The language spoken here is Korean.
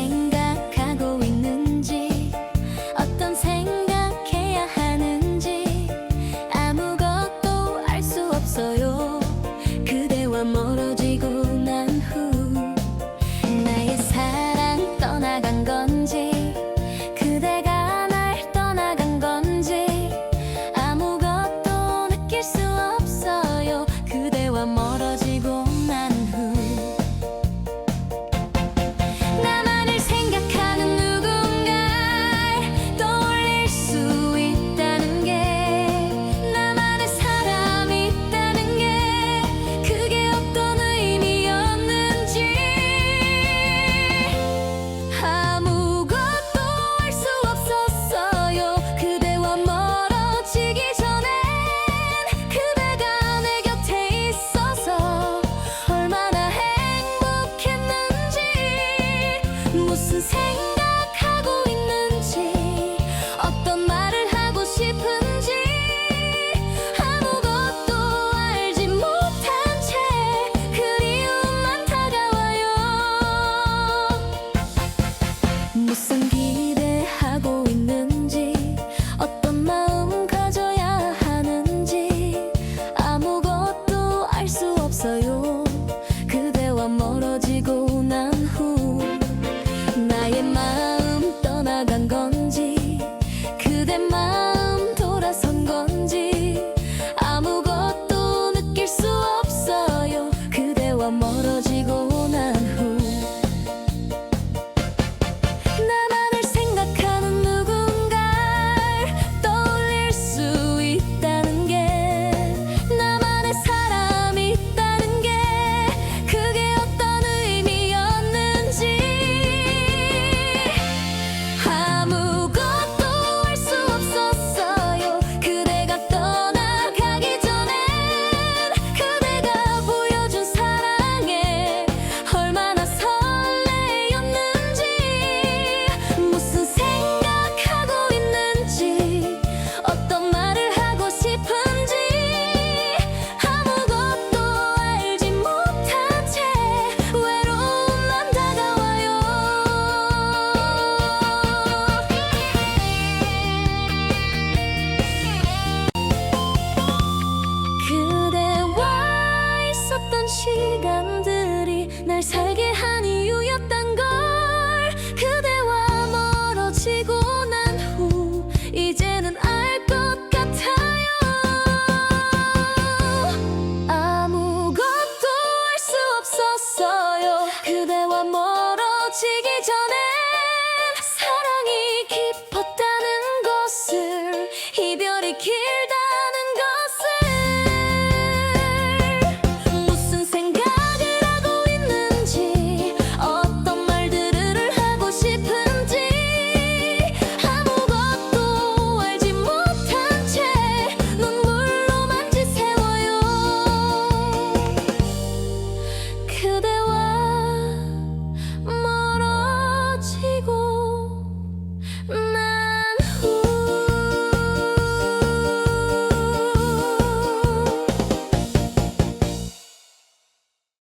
எங்க 我是。 건지 있어요. 그대와 멀어지기 전에 사랑이 깊었다는 것을 이별이 길 그대